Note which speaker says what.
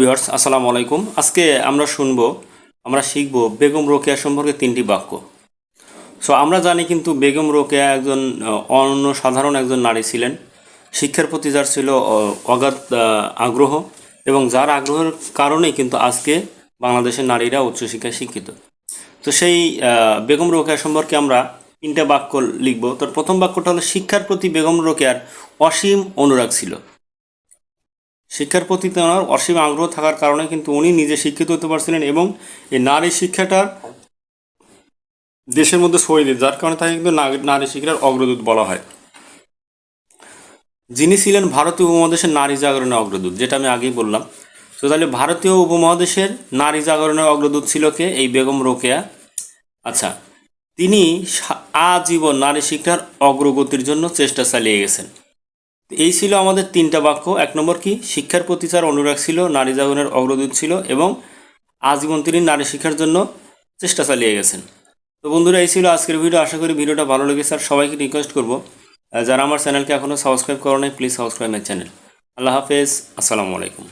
Speaker 1: Viewers আসসালামু আলাইকুম। আজকে আমরা শুনব আমরা শিখব বেগম রোকেয়া সম্পর্কে তিনটি বাক্য। সো আমরা জানি কিন্তু বেগম রোকেয়া একজন আহ, অনন্য সাধারণ একজন নারী ছিলেন। শিক্ষার প্রতি যার ছিল অগাধ আগ্রহ এবং যার আগ্রহের কারণেই কিন্তু আজকে বাংলাদেশের নারীরা উচ্চশিক্ষায় শিক্ষিত। তো সেই বেগম রোকেয়া সম্পর্কে আমরা তিনটা বাক্য লিখব। তার প্রথম বাক্যটা হলো শিক্ষার প্রতি বেগম রোকেয়ার অসীম অনুরাগ ছিল। শিক্ষার প্রতি তাঁর অসীম আগ্রহ থাকার কারণে কিন্তু উনি নিজে শিক্ষিত হতে পারছিলেন এবং এই নারী শিক্ষাটা দেশের মধ্যে ছড়িয়ে দিত যার কারণে তাকে কিন্তু নারী শিক্ষার অগ্রদূত বলা হয়। যিনি ছিলেন ভারতীয় উপমহাদেশের নারী জাগরণের অগ্রদূত, যেটা আমি আগেই বললাম। তো তাহলে ভারতীয় উপমহাদেশের নারী জাগরণের অগ্রদূত ছিল কে? এই বেগম রোকেয়া। আচ্ছা তিনি আজীবন নারী শিক্ষার অগ্রগতির জন্য চেষ্টা চালিয়ে গেছেন। এই ছিল আমাদের তিনটা বাক্য। এক নম্বর কি? শিক্ষার প্রতি তার অনুরাগ ছিল, নারী জাগরণের অগ্রদূত ছিল এবং আজীবন তিনি নারী শিক্ষার জন্য চেষ্টা চালিয়ে গেছেন। তো বন্ধুরা, এই ছিল আজকের ভিডিও। আশা করি ভিডিওটা ভালো লেগেছে আর সবাইকে রিকোয়েস্ট করব যারা আমার চ্যানেলকে এখনও সাবস্ক্রাইব করো নাই প্লিজ সাবস্ক্রাইব মাই চ্যানেল আল্লাহ হাফেজ, আসসালামু আলাইকুম।